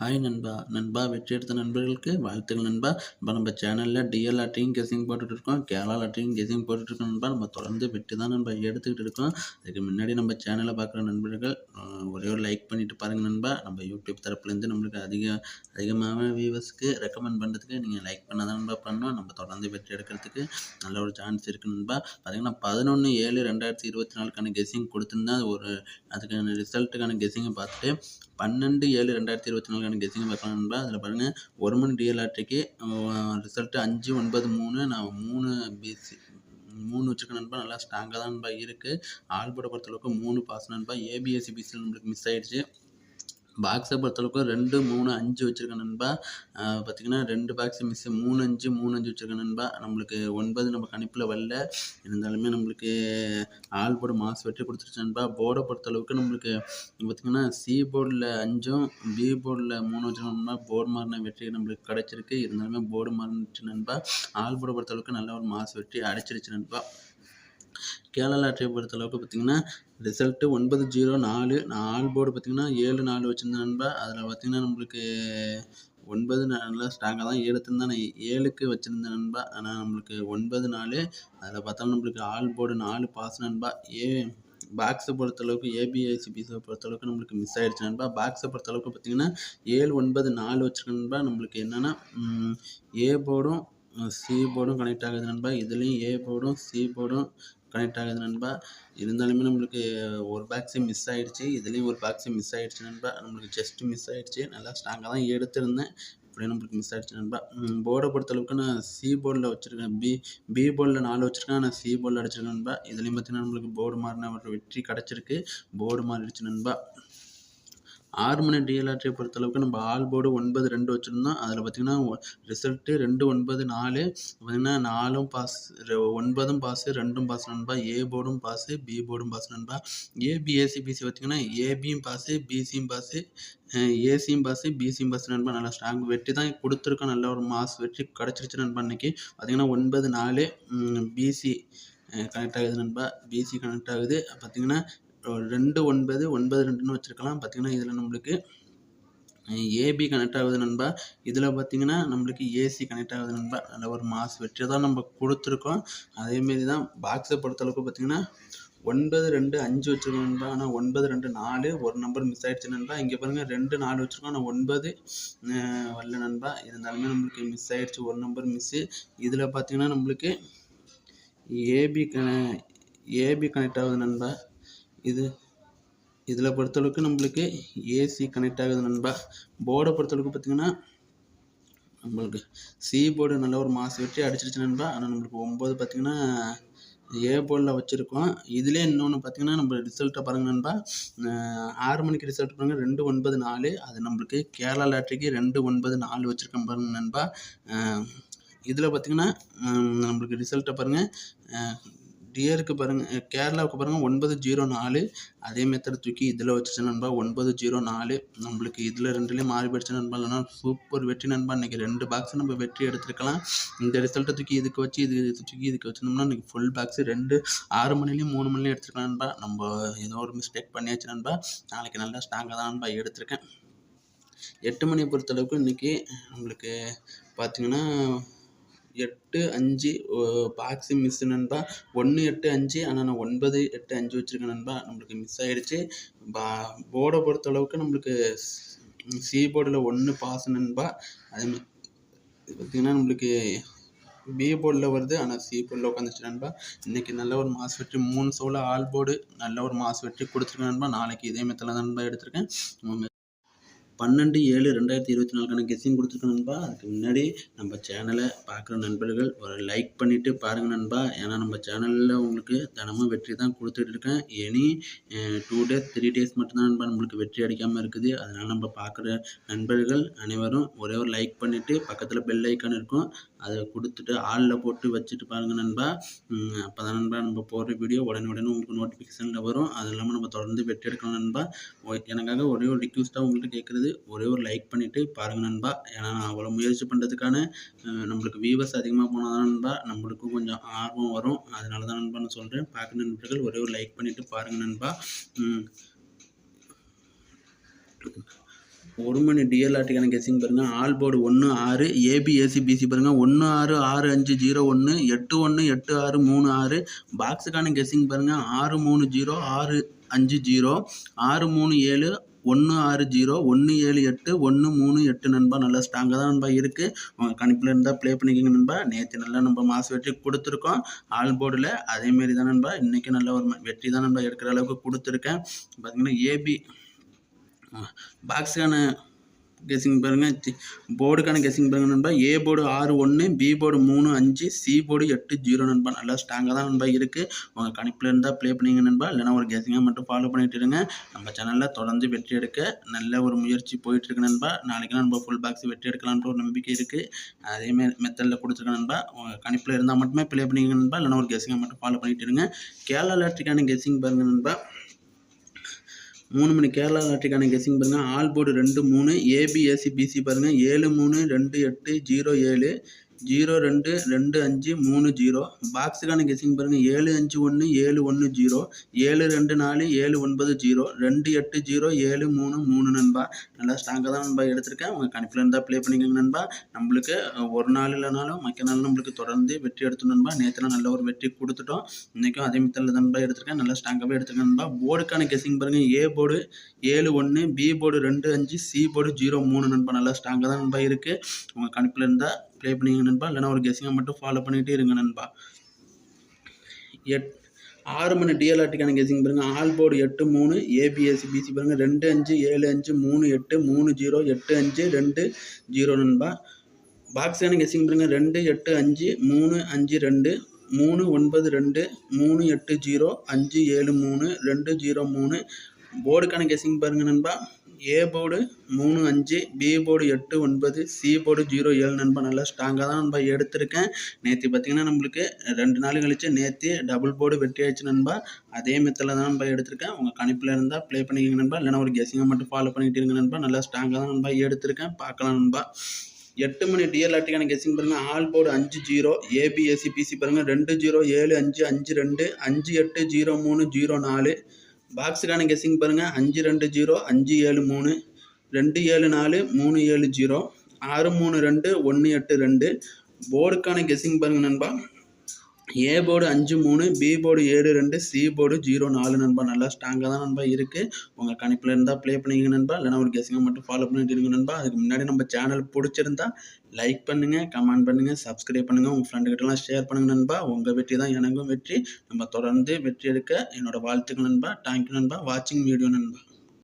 Hi நண்பா. நண்பா வெற்றி எடுத்த நண்பர்களுக்கு வாழ்த்துக்கள் நண்பா. இப்போ நம்ம சேனலில் டிஎல் ஆட்டையும் கெஸிங் போட்டுட்ருக்கோம் கேரளா லாட்ரியும் கெஸிங் போட்டுட்டு இருக்கோம் நண்பா. நம்ம தொடர்ந்து வெற்றி தான் நம்ம எடுத்துக்கிட்டு இருக்கோம். அதுக்கு முன்னாடி நம்ம சேனலை பார்க்குற நண்பர்கள் ஒரே ஒரு லைக் பண்ணிவிட்டு பாருங்கள் நண்பா. நம்ம யூடியூப் தரப்புலேருந்து நம்மளுக்கு அதிக அதிகமான வியூவர்ஸ்க்கு ரெக்கமெண்ட் பண்ணுறதுக்கு நீங்கள் லைக் பண்ணால் தான் நண்பா பண்ணோம் நம்ம தொடர்ந்து வெற்றி எடுக்கிறதுக்கு நல்ல ஒரு சான்ஸ் இருக்குது நண்பா. பார்த்தீங்கன்னா பதினொன்று ஏழு ரெண்டாயிரத்தி இருபத்தி நாலுக்கான கெஸிங் கொடுத்துருந்தா ஒரு அதுக்கான ரிசல்ட்டுக்கான கெஸிங்கை பார்த்துட்டு பன்னெண்டு ஏழு ரெண்டாயிரத்தி இருபத்தி நாலு நாலுக்கான கெஸ்ஸிங் பார்க்கலாம் நண்பா. அதில் பாருங்கள் ஒரு மணி டிஎல்ஆர்டிக்கு ரிசல்ட்டு அஞ்சு ஒன்பது மூணு நான் மூணு பிசி மூணு வச்சுருக்கேன் நண்பா. நல்லா ஸ்ட்ராங்காக தான் நண்பா இருக்குது ஆல்போட பொறுத்தளவுக்கு மூணு பாஸ் நண்பா. ஏபிஎஸ்சி பிசியில் நம்மளுக்கு மிஸ் ஆகிடுச்சி பாக்ஸை பொறுத்தளவுக்கு ரெண்டு மூணு அஞ்சு வச்சுருக்கேன் நண்பா. பார்த்திங்கன்னா பார்த்தீங்கன்னா ரெண்டு பாக்ஸ் மிஸ் மூணு அஞ்சு மூணு அஞ்சு வச்சுருக்கேன் நண்பா. நம்மளுக்கு ஒன்பது நம்ம கணிப்பில் வரல. இருந்தாலுமே நம்மளுக்கு ஆல் போர்டு மாஸ் வெட்டி கொடுத்துருச்சு நண்பா. போர்டை பொறுத்தளவுக்கு நம்மளுக்கு பார்த்திங்கன்னா சி போர்டில் அஞ்சும் பி போர்டில் மூணு வச்சுருக்கோம்னா போர்டு மாறின வெற்றி நம்மளுக்கு கிடச்சிருக்கு. இருந்தாலுமே போர்டு மாறினுச்சு நண்பா. ஆல் போர்டை பொறுத்தளவுக்கு நல்ல ஒரு மாஸ் வெட்டி அடிச்சிருச்சு நண்பா. கேரளா லாட்டரியை பொறுத்தளவுக்கு பார்த்திங்கன்னா ரிசல்ட்டு ஒன்பது ஜீரோ நாலு நான் ஆல் போர்டு பார்த்திங்கன்னா ஏழு நாலு வச்சுருந்தேன் நண்பா. அதில் பார்த்திங்கன்னா நம்மளுக்கு ஒன்பது நல்லா ஸ்ட்ராங்காக தான் ஏழுத்துன்னு தான் நான் ஏழுக்கு வச்சுருந்தேன் நண்பா. ஆனால் நம்மளுக்கு ஒன்பது நாலு. அதில் பார்த்தா நம்மளுக்கு ஆல் போர்டு நாலு பாஸ் நண்பா. ஏ பாக்ஸை பொறுத்தளவுக்கு ஏபிஐசிபிஸை பொறுத்தளவுக்கு நம்மளுக்கு மிஸ் ஆகிடுச்சு நண்பா. பாக்ஸை பொறுத்தளவுக்கு பார்த்திங்கன்னா ஏழு ஒன்பது நாலு வச்சுருக்கேன் நண்பா. நம்மளுக்கு என்னென்னா ஏ போர்டும் சி போர்டும் கனெக்ட் ஆகுது நண்பா. இதுலேயும் ஏ போர்டும் சி போர்டும் கனெக்ட் ஆகுது நண்பா. இருந்தாலுமே நம்மளுக்கு ஒரு பேக்ஸே மிஸ் ஆகிடுச்சி இதுலேயும் ஒரு பேக்ஸே மிஸ் ஆகிடுச்சு நண்பா. நம்மளுக்கு செஸ்ட் மிஸ் ஆகிடுச்சி நல்லா ஸ்ட்ராங்காக தான் எடுத்திருந்தேன். அப்படியே நம்மளுக்கு மிஸ் ஆகிடுச்சு நண்பா. போர்டை பொறுத்தளவுக்கு நான் சி போர்டில் வச்சுருக்கேன். பி பி போர்டில் நாலு வச்சுருக்கேன். ஆனால் சி போர்டில் அடிச்சிருக்கேன் நண்பா. இதுலேயும் பார்த்தீங்கன்னா நம்மளுக்கு போர்டு மாறின ஒரு வெற்றி கிடச்சிருக்கு. போர்டு மாறிடுச்சு நண்பா. ஆறு மணி டிஎல்ஆர்டியை பொறுத்தளவுக்கு நம்ம ஆல் போர்டு ஒன்பது ரெண்டு வச்சுருந்தோம். அதில் பார்த்திங்கன்னா ரிசல்ட்டு ரெண்டு ஒன்பது நாலு. பார்த்திங்கன்னா நாலும் பாஸ் ஒன்பதும் பாஸு ரெண்டும் பாஸ் நண்பா. ஏ போர்டும் பாஸு பி போர்டும் பாஸ் நண்பா. ஏபிஏசிபிசி பார்த்திங்கன்னா ஏபியும் பாஸு பிசியும் பாஸு ஏசியும் பாஸு பிசியும் பாஸ் நண்பா. நல்லா ஸ்ட்ராங் வெற்றி தான் கொடுத்துருக்கோம். நல்ல ஒரு மாஸ் வெற்றி கிடச்சிருச்சு நண்பா இன்றைக்கி பார்த்திங்கன்னா ஒன்பது நாலு பிசி கனெக்ட் ஆகுது நண்பா. பிசி கனெக்ட் ஆகுது. பார்த்திங்கன்னா ரெண்டு ஒன்பது ஒன்பது ரெண்டுன்னு வச்சுருக்கலாம். பார்த்திங்கன்னா இதில் நம்மளுக்கு ஏபி கனெக்ட் ஆகுது நண்பா. இதில் பார்த்தீங்கன்னா நம்மளுக்கு ஏசி கனெக்ட் ஆகுது நண்பா. நல்ல ஒரு மாஸ் வெற்றி தான் நம்ம கொடுத்துருக்கோம். அதேமாரி தான் பாக்ஸை பொறுத்தளவுக்கு பார்த்தீங்கன்னா ஒன்பது ரெண்டு அஞ்சு வச்சுருக்கோம் நண்பா. ஆனால் ஒன்பது ரெண்டு நாலு ஒரு நம்பர் மிஸ் ஆகிடுச்சு நண்பா. இங்கே பாருங்கள் ரெண்டு நாலு வச்சுருக்கோம். ஆனால் ஒன்பது வரல நண்பா. இருந்தாலுமே நம்மளுக்கு மிஸ் ஆகிடுச்சு ஒரு நம்பர் மிஸ்ஸு இதில் பார்த்தீங்கன்னா நம்மளுக்கு ஏபி க ஏபி கனெக்ட் ஆகுது நண்பா. இது இதில் பொறுத்தளவுக்கு நம்மளுக்கு ஏசி கனெக்ட் ஆகுது நண்பா. போர்டை பொறுத்தளவுக்கு பார்த்திங்கன்னா நம்மளுக்கு சி போர்டு நல்ல ஒரு மாசு வெட்டி அடிச்சிருச்சு நண்பா. ஆனால் நம்மளுக்கு ஒம்பது பார்த்திங்கன்னா ஏ போர்டில் வச்சுருக்கோம். இதுலேயே இன்னொன்று பார்த்தீங்கன்னா நம்ம ரிசல்ட்டை பாருங்கள் நண்பா. ஆறு மணிக்கு ரிசல்ட் பாருங்கள் ரெண்டு ஒன்பது நாலு. அது நம்மளுக்கு கேரளா லாட்ரிக்கு ரெண்டு ஒன்பது நாலு வச்சுருக்கோம் பாருங்கள் நண்பா. இதில் பார்த்தீங்கன்னா நம்மளுக்கு ரிசல்ட்டை பாருங்கள் டியருக்கு பாருங்கள் கேரளாவுக்கு பாருங்கள் ஒன்பது ஜீரோ நாலு. அதே மெத்தட் தூக்கி இதில் வச்சுச்சு நண்பா ஒன்பது ஜீரோ நாலு. நம்மளுக்கு இதில் ரெண்டுலேயும் மாறி போயிடுச்சு நண்பா. இல்லைனா சூப்பர் வெற்றி நண்பா. இன்றைக்கி ரெண்டு பாக்ஸ் நம்ம வெற்றி எடுத்துருக்கலாம். இந்த ரிசல்ட்டை தூக்கி இதுக்கு வச்சு இது இது தூக்கி இதுக்கு வச்சுருந்தோம்னா இன்றைக்கி ஃபுல் பாக்ஸ் ரெண்டு ஆறு மணிலையும் மூணு மணிலையும் எடுத்துருக்கலாம் நண்பா. நம்ம ஏதோ ஒரு மிஸ்டேக் பண்ணியாச்சு நண்பா. நாளைக்கு நல்லா ஸ்ட்ராங்காக தான் நண்பா எடுத்திருக்கேன். எட்டு மணியை பொறுத்தளவுக்கு இன்றைக்கி நம்மளுக்கு பார்த்தீங்கன்னா எட்டு அஞ்சு பாக்ஸு மிஸ்ஸு நண்பா. ஒன்று எட்டு அஞ்சு. ஆனால் நான் ஒன்பது எட்டு அஞ்சு வச்சுருக்கேன் நண்பா. நம்மளுக்கு மிஸ் ஆகிடுச்சு பா போர்டை பொறுத்தளவுக்கு நம்மளுக்கு சி போர்டில் ஒன்று பாஸ் நண்பா. அது பார்த்திங்கன்னா நம்மளுக்கு பி போர்டில் வருது. ஆனால் சி போர்டில் உட்காந்துச்சு நண்பா. இன்றைக்கி நல்ல ஒரு மாஸ் வெற்றி. மூணு சோல ஆல் போர்டு நல்ல ஒரு மாஸ் வெற்றி கொடுத்துருக்கேன் நண்பா. நாளைக்கு இதே மெத்தில் நண்பா எடுத்திருக்கேன். பன்னெண்டு ஏழு ரெண்டாயிரத்தி இருபத்தி நாலுக்கான கெஸ்ஸிங் கொடுத்துருக்கோம் நண்பா. அதுக்கு முன்னாடி நம்ம சேனலை பார்க்குற நண்பர்கள் ஒரு லைக் பண்ணிவிட்டு பாருங்கள் நண்பா. ஏன்னா நம்ம சேனலில் உங்களுக்கு தினமும் வெற்றி தான் கொடுத்துட்டு இருக்கேன். Any two days three days மட்டும்தான் நண்பா நம்மளுக்கு வெற்றி அடிக்காமல் இருக்குது. அதனால் நம்ம பார்க்குற நண்பர்கள் அனைவரும் ஒரே ஒரு லைக் பண்ணிவிட்டு பக்கத்தில் பெல் ஐக்கான் இருக்கும். அதை கொடுத்துட்டு ஆளில் போட்டு வச்சுட்டு பாருங்கள் நண்பா. அப்போ தான் நண்பா நம்ம போடுற வீடியோ உடனே உடனே உங்களுக்கு நோட்டிஃபிகேஷனில் வரும். அது இல்லாமல் நம்ம தொடர்ந்து வெற்றி எடுக்கணும் நண்பா. எனக்காக ஒரே ஒரு ரிக்வஸ்ட்டாக உங்கள்கிட்ட கேட்குறது ஒரே ஒரு லைக் பண்ணிவிட்டு பாருங்கள் நண்பா. ஏன்னா நான் அவ்வளோ முயற்சி பண்ணுறதுக்கான நம்மளுக்கு வியூவர்ஸ் அதிகமாக போனால் தான் நண்பா நம்மளுக்கும் கொஞ்சம் ஆர்வம் வரும். அதனால தான் நண்பா நான் சொல்கிறேன் பார்க்குற நண்பர்கள் ஒரே ஒரு லைக் பண்ணிவிட்டு பாருங்கள் நண்பா. ஒரு மணி டிஎல்ஆர்டிக்கான கெஸ்ஸிங் பாருங்கள் ஆல் போர்டு ஒன்று ஆறு ஏபிஎஸ்சி பிசி பாருங்கள் ஒன்று ஆறு ஆறு அஞ்சு ஜீரோ ஒன்று எட்டு ஒன்று எட்டு ஆறு மூணு ஆறு. பாக்ஸுக்கான கெஸ்ஸிங் பாருங்கள் ஆறு மூணு ஜீரோ ஆறு அஞ்சு ஜீரோ ஆறு மூணு ஏழு ஒன்று ஆறு ஜீரோ ஒன்று ஏழு எட்டு ஒன்று மூணு எட்டு நண்பா. நல்லா ஸ்ட்ராங்காக தான் நண்பா இருக்குது உங்கள் கணிப்பில் இருந்தால் ப்ளே பண்ணிக்கோங்க நண்பா. நேற்று நல்லா நம்ம மாசு வெற்றி கொடுத்துருக்கோம். ஆல் போர்டில் அதேமாரி தான் நண்பா. இன்றைக்கி நல்ல ஒரு வெற்றி தான் நண்பா எடுக்கிற அளவுக்கு கொடுத்துருக்கேன். பார்த்தீங்கன்னா ஏபி பாக்ஸுக்கான கெஸிங் பாருங்கள் போர்டுக்கான கெஸிங் பாருங்கள் நண்பா. ஏ போர்டு ஆறு ஒன்று பி போர்டு மூணு அஞ்சு சி போர்டு எட்டு ஜீரோ நண்பா. நல்லா ஸ்ட்ராங்காக தான் நண்பா இருக்குது உங்கள் கணிப்பில் இருந்தால் ப்ளே பண்ணிங்க நண்பா. இல்லைனா ஒரு கெஸிங்காக மட்டும் ஃபாலோ பண்ணிட்டு இருங்க. நம்ம சேனலில் தொடர்ந்து வெற்றி எடுக்க நல்ல ஒரு முயற்சி போயிட்டுருக்கு நண்பா. நாளைக்கு நம்ம ஃபுல் பாக்ஸ் வெற்றி எடுக்கலான்ற ஒரு நம்பிக்கை இருக்குது அதேமாரி மெத்தடில் கொடுத்துருக்கேன் நண்பா. உங்கள் கணிப்பில் இருந்தால் மட்டுமே ப்ளே பண்ணிங்க நண்பா. இல்லைனா ஒரு கெஸிங்காக மட்டும் ஃபாலோ பண்ணிட்டு இருங்க. கேரளா லாட்ரிக்கான கெஸிங் பாருங்கள் நண்பா. மூணு மணி கேரளா லாட்ரிக்கான கெஸிங் பாருங்கள் ஆல் போர்டு ரெண்டு மூணு ஏபிஎஸ்சி பிசி பாருங்கள் ஏழு மூணு ரெண்டு எட்டு ஜீரோ ஏழு. ஜீரோ ரெண்டு ரெண்டு அஞ்சு மூணு ஜீரோ. பாக்ஸுக்கான கெஸிங் பாருங்கள் ஏழு அஞ்சு ஒன்று ஏழு ஒன்று ஜீரோ. ஏழு ரெண்டு நாலு ஏழு ஒன்பது ஜீரோ. ரெண்டு எட்டு ஜீரோ ஏழு மூணு மூணு நண்பா. நல்லா ஸ்ட்ராங்காக தான் நண்பா எடுத்திருக்கேன். உங்கள் கணிப்பில் இருந்தால் ப்ளே பண்ணிக்கோங்க நண்பா. நம்மளுக்கு ஒரு நாள் இல்லைனாலும் மற்ற நாள் நம்மளுக்கு தொடர்ந்து வெற்றி எடுத்தோம் நண்பா. நேற்றுலாம் நல்ல ஒரு வெற்றி கொடுத்துட்டோம். இன்றைக்கும் அதே மித்தல் நண்பா எடுத்திருக்கேன். நல்லா ஸ்ட்ராங்காகவே எடுத்துருக்கேன் நண்பா. போர்டுக்கான கெஸிங் பாருங்கள் ஏ போர்டு ஏழு ஒன்று பி போர்டு ரெண்டு அஞ்சு சி போர்டு ஜீரோ மூணு நண்பா. நல்லா ஸ்ட்ராங்காக தான் நண்பா இருக்குது உங்கள் கணிப்பில் இருந்தால் ப்ளே பண்ணிங்க நண்பா. இல்லைனா ஒரு கெஸிங்கை மட்டும் ஃபாலோ பண்ணிகிட்டே இருங்க நண்பா. எட் ஆறு மணி டிஎல்ஆர்டிக்கான கெஸிங் பாருங்கள் ஆல் போர்டு எட்டு மூணு ஏபிஎஸ்சி பிசி பாருங்கள் ரெண்டு அஞ்சு ஏழு அஞ்சு மூணு எட்டு மூணு ஜீரோ எட்டு அஞ்சு ரெண்டு ஜீரோ நண்பா. பாக்ஸான கெஸிங் பாருங்கள் ரெண்டு எட்டு அஞ்சு மூணு அஞ்சு ரெண்டு மூணு ஒன்பது ரெண்டு மூணு எட்டு ஜீரோ அஞ்சு ஏழு மூணு ரெண்டு ஜீரோ மூணு. போர்டுக்கான கெஸிங் பாருங்கள் நண்பா. ஏ போர்டு மூணு அஞ்சு பி போர்டு எட்டு ஒன்பது சி போர்டு ஜீரோ ஏழு நண்பா நல்லா ஸ்ட்ராங்காக தான் நண்பா எடுத்திருக்கேன். நேற்று பார்த்தீங்கன்னா நம்மளுக்கு ரெண்டு நாள் கழிச்சு நேற்று டபுள் போர்டு வெட்டி ஆயிடுச்சு நண்பா. அதே மெத்தில் தான் நண்பா எடுத்திருக்கேன். உங்கள் கணிப்பில் இருந்தால் ப்ளே பண்ணிக்கங்க நண்பா. இல்லைனா ஒரு கெஸிங்கை மட்டும் ஃபாலோ பண்ணிக்கிட்டு இருங்க நண்பா. நல்லா ஸ்ட்ராங்காக தான் நண்பா எடுத்திருக்கேன். பார்க்கலாம் நண்பா. எட்டு மணி டிஎல்ஆர்டிக்கான கெஸிங் பாருங்கள் ஆல் போர்டு அஞ்சு ஜீரோ ஏபிஎஸ்சி பிசி பாருங்கள் ரெண்டு ஜீரோ ஏழு அஞ்சு அஞ்சு ரெண்டு அஞ்சு எட்டு ஜீரோ மூணு ஜீரோ நாலு. பாக்ஸுக்கான கெஸ்ஸிங் பாருங்கள் அஞ்சு ரெண்டு ஜீரோ அஞ்சு ஏழு மூணு ரெண்டு ஏழு நாலு மூணு ஏழு ஜீரோ ஆறு மூணு ரெண்டு ஒன்று எட்டு ரெண்டு. போர்டுக்கான கெஸ்ஸிங் பாருங்கள் நண்பா. ஏ போர்டு அஞ்சு மூணு பி போர்டு ஏழு ரெண்டு சி போர்டு ஜீரோ நாலு நண்பா. நல்லா ஸ்ட்ராங்காக தான் நண்பா இருக்குது உங்கள் கணிப்பில் இருந்தால் ப்ளே பண்ணிங்க நண்பா. இல்லைனா ஒரு கெஸிங்கை மட்டும் ஃபாலோ பண்ணிட்டு இருங்க நண்பா. அதுக்கு முன்னாடி நம்ம சேனல் பிடிச்சிருந்தா லைக் பண்ணுங்கள் கமெண்ட் பண்ணுங்கள் சப்ஸ்கிரைப் பண்ணுங்கள் உங்கள் ஃப்ரெண்டுக்கிட்டலாம் ஷேர் பண்ணுங்கள் நண்பா. உங்கள் வெற்றி தான் எனக்கும் வெற்றி. நம்ம தொடர்ந்து வெற்றி எடுக்க என்னோடய வாழ்த்துக்கள் நண்பா. தேங்க்யூ நண்பா. வாட்சிங் வீடியோ நண்பா.